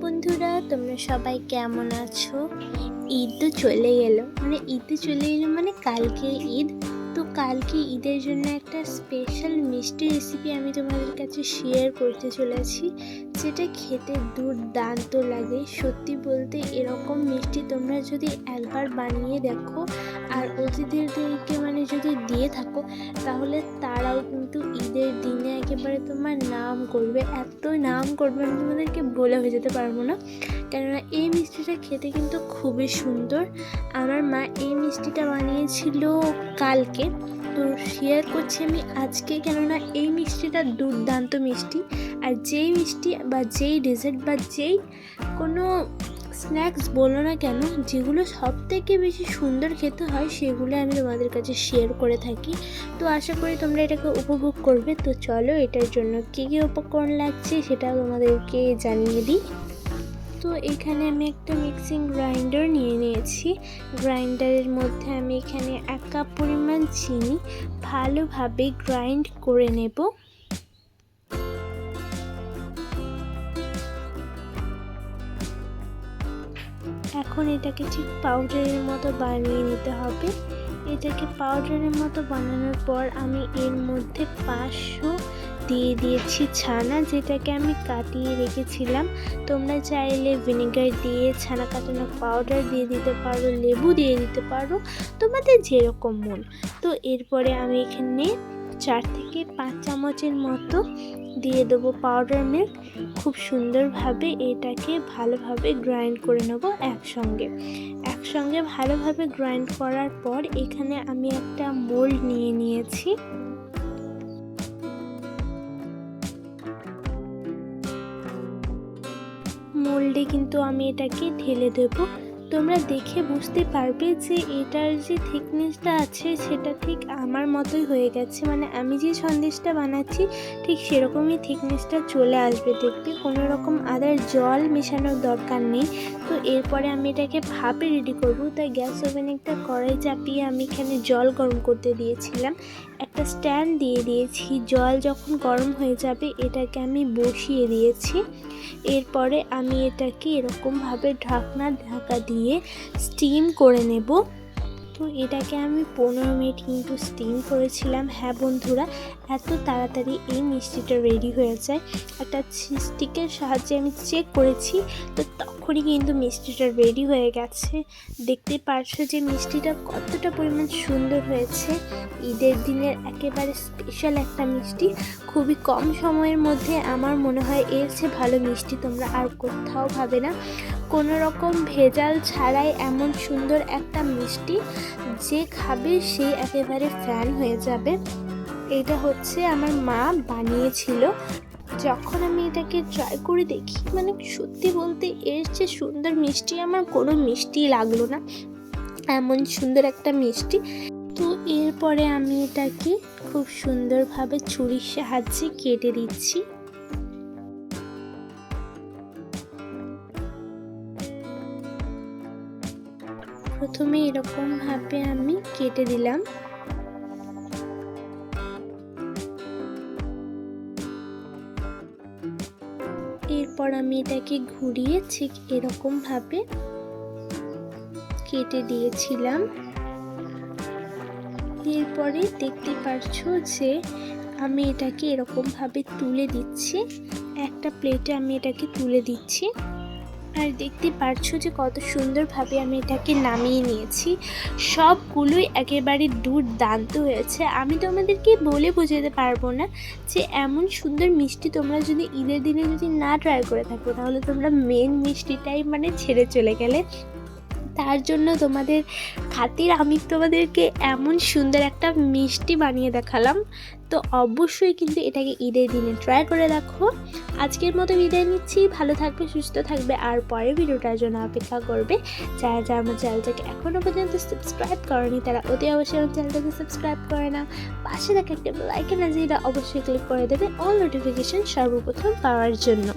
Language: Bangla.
বন্ধুরা, তোমরা সবাই কেমন আছো? ঈদ তো চলে গেল মানে ঈদ তো চলে গেলো মানে কালকে ঈদ। কালকে ঈদের জন্য একটা স্পেশাল মিষ্টি রেসিপি আমি তোমাদের কাছে শেয়ার করতে চলেছি, যেটা খেতে দুর্দান্ত লাগে। সত্যি বলতে এরকম মিষ্টি তোমরা যদি একবার বানিয়ে দেখো, আর অতিথিদেরকে মানে যদি দিয়ে থাকো, তাহলে তারাও কিন্তু ঈদের দিনে একেবারে তোমার নাম করবে। এত নাম করবে আমি তোমাদেরকে বলে হয়ে যেতে পারব না। কেননা এই মিষ্টিটা খেতে কিন্তু খুবই সুন্দর। আমার মা এই মিষ্টিটা বানিয়েছিল কালকে। তো শেয়ার করছি আমি আজকে কেননা এই মিষ্টিটা দুর্দান্ত মিষ্টি। আর যেই মিষ্টি বা যেই ডেজার্ট বা যেই কোনো স্ন্যাক্স বলো না কেন, যেগুলো সব থেকে বেশি সুন্দর খেতে হয় সেগুলো আমি তোমাদের কাছে শেয়ার করে থাকি। তো আশা করি তোমরা এটাকে উপভোগ করবে। তো চলো এটার জন্য কী কী উপকরণ লাগছে সেটা তোমাদেরকে জানিয়ে দিই। তো এখানে আমি একটা মিক্সিং গ্রাইন্ডার নিয়ে নিয়েছি। গ্রাইন্ডারের মধ্যে আমি এখানে এক কাপ পরিমাণ চিনি ভালোভাবে গ্রাইন্ড করে নেব। এখন এটাকে ঠিক পাউডারের মতো বানিয়ে নিতে হবে। এটাকে পাউডারের মতো বানানোর পর আমি এর মধ্যে পাঁচশো দিয়ে দিয়েছি ছানা, যেটাকে আমি কাটিয়ে রেখেছিলাম। তোমরা চাইলে ভিনেগার দিয়ে, ছানা কাটানো পাউডার দিয়ে দিতে পারো, লেবু দিয়ে দিতে পারো, তোমাদের যেরকম মন। তো এরপরে আমি এখানে চার থেকে পাঁচ চামচের মতো দিয়ে দেবো পাউডার মিল্ক। খুব সুন্দরভাবে এটাকে ভালোভাবে গ্রাইন্ড করে নেব একসঙ্গে। একসঙ্গে ভালোভাবে গ্রাইন্ড করার পর এখানে আমি একটা মোল্ড নিয়ে নিয়েছি। মোল্ডে কিন্তু আমি এটাকে ঢেলে দেবো। তোমরা দেখে বুঝতে পারবে যে এটার যে থিকনেসটা আছে, সেটা ঠিক আমার মতোই হয়ে গেছে। মানে আমি যে সন্দেশটা বানাচ্ছি, ঠিক সেরকমই থিকনেসটা চলে আসবে দেখবে কোনো রকম আদার জল মেশানোর দরকার নেই। তো এরপরে আমি এটাকে ভাপে রেডি করব। তাই গ্যাস ওভেনে একটা কড়াই চাপিয়ে আমি এখানে জল গরম করতে দিয়েছিলাম। একটা স্ট্যান্ড দিয়ে দিয়েছি। জল যখন গরম হয়ে যাবে, এটাকে আমি বসিয়ে দিয়েছি। এরপরে আমি এটাকে এরকমভাবে ঢাকনা ঢাকা দিয়ে স্টিম করে নেব। তো এটাকে আমি পনেরো মিনিট কিন্তু স্টিম করেছিলাম। হ্যাঁ বন্ধুরা, এত তাড়াতাড়ি এই মিষ্টিটা রেডি হয়ে যায়। একটা স্টিকের সাহায্যে আমি চেক করেছি, তো তখনই কিন্তু মিষ্টিটা রেডি হয়ে গেছে। দেখতে পারছ যে মিষ্টিটা কতটা পরিমাণ সুন্দর হয়েছে। ঈদের দিনের একেবারে স্পেশাল একটা মিষ্টি। খুবই কম সময়ের মধ্যে আমার মনে হয় এর চেয়ে ভালো মিষ্টি তোমরা আর কোথাও ভাবে না। কোনো রকম ভেজাল ছাড়াই এমন সুন্দর একটা মিষ্টি। যে খাবে সে একেবারে ফ্যান হয়ে যাবে। এটা হচ্ছে আমার মা বানিয়েছিল। যখন আমি এটাকে ট্রাই করে দেখি মানে সত্যি বলতে এর যে সুন্দর মিষ্টি আমার কোনো মিষ্টি লাগল না। এমন সুন্দর একটা মিষ্টি। তো এরপরে আমি এটাকে খুব সুন্দরভাবে ছুরির সাহায্যে কেটে দিচ্ছি। প্রথমে এরকমভাবে আমি কেটে দিলাম। এরপর আমি এটাকে ঘুরিয়ে ঠিক এরকমভাবে কেটে দিয়েছিলাম। এরপরে দেখতে পারছ যে আমি এটাকে এরকমভাবে তুলে দিচ্ছি। একটা প্লেটে আমি এটাকে তুলে দিচ্ছি। আর দেখতে পারছ যে কত সুন্দরভাবে আমি এটাকে নামিয়ে নিয়েছি। সবগুলোই একেবারে দুর্দান্ত হয়েছে। আমি তোমাদেরকে বলে বোঝাতে পারব না যে এমন সুন্দর মিষ্টি তোমরা যদি ঈদের দিনে যদি না ট্রাই করে থাকো, তাহলে তোমরা মেন মিষ্টিটাই মানে ছেড়ে চলে গেলে। তার জন্য তোমাদের খাতির, আমি তোমাদেরকে এমন সুন্দর একটা মিষ্টি বানিয়ে দেখালাম। তো অবশ্যই কিন্তু এটাকে ঈদের দিনে ট্রাই করে দেখো। আজকের মতো বিদায় নিচ্ছি। ভালো থাকবে, সুস্থ থাকবে, আর পরের ভিডিওটার জন্য অপেক্ষা করবে। যারা যারা আমার চ্যানেলটাকে এখনও পর্যন্ত সাবস্ক্রাইব করেনি, তারা অতি অবশ্যই আমার চ্যানেলটাকে সাবস্ক্রাইব করে নাও। পাশে থাকা একটা আছে, এটা অবশ্যই ক্লিক করে দেবে। অল নোটিফিকেশন সর্বপ্রথম পাওয়ার জন্য।